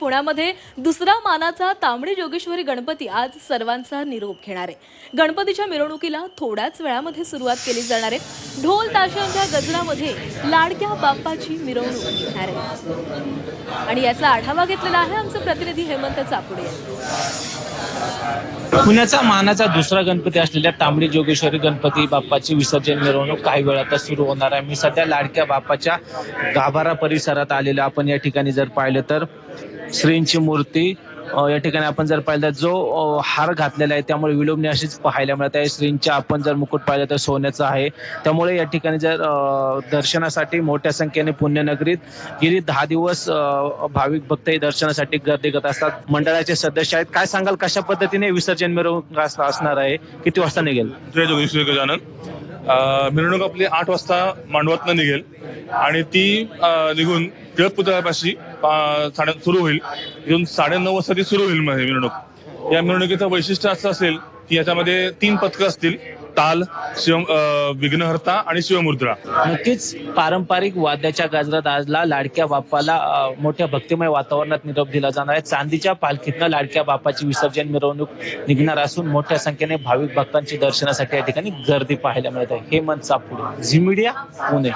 पुण्यामध्ये दुसरा मानाचा तांबडी जोगेश्वरी गणपती आज सर्वांचा निरोप घेणार आहे. गणपतीच्या मिरवणुकीला थोड्याच वेळामध्ये सुरुवात केली जाणार आहे. ढोल ताशांच्या गजरामध्ये लाडक्या बाप्पाची मिरवणूक निघणार आहे. आणि याचा आढावा घेतलेला आहे आमचे प्रतिनिधी हेमंत चापुडे पुण्याचा मानाचा दुसरा गणपती असलेल्या तांबडी जोगेश्वरी गणपती बाप्पाची विसर्जन मिरवणूक काही वेळातच सुरू होणार आहे. मी सध्या लाडक्या बाप्पाच्या गाभारा परिसरात आलेलो आपण या ठिकाणी जर पाहिलं तर श्रींची मूर्ती या ठिकाणी आपण जर पाहिलं तर जो हार घातलेला आहे त्यामुळे विलोभनी अशीच पाहायला मिळत आहे. श्रींच्या आपण जर मुकुट पाहिलं तर सोन्याचा आहे. त्यामुळे या ठिकाणी जर दर्शनासाठी मोठ्या संख्येने पुण्यनगरीत गेली दहा दिवस भाविक भक्त हे दर्शनासाठी गर्दी करत असतात. मंडळाचे सदस्य आहेत. काय सांगाल कशा पद्धतीने विसर्जन मिरवणूक असणार आहे? किती वाजता निघेल? गजानन. मिरवणूक आपली आठ वाजता मांडवातनं निघेल. आणि ती निघून टिळक पुतळ्यापाशी साडे सुरू होईल. इथून साडेनऊ वाजता ती सुरू होईल मिरवणूक. या मिरवणुकीचं वैशिष्ट्य असं असेल की याच्यामध्ये तीन पथकं असतील. ताल शिव अं, विघ्नहर्ता आणि शिवमुद्रा. नक्कीच पारंपरिक वाद्याच्या गजरात आजला लाडक्या बाप्पाला मोठ्या भक्तिमय वातावरणात निरोप दिला जाणार आहे. चांदीच्या पालखीतनं लाडक्या बाप्पाची विसर्जन मिरवणूक निघणार असून मोठ्या संख्येने भाविक भक्तांची दर्शनासाठी या ठिकाणी गर्दी पाहायला मिळत आहे. हेमंत चापुडे झी मीडिया पुणे.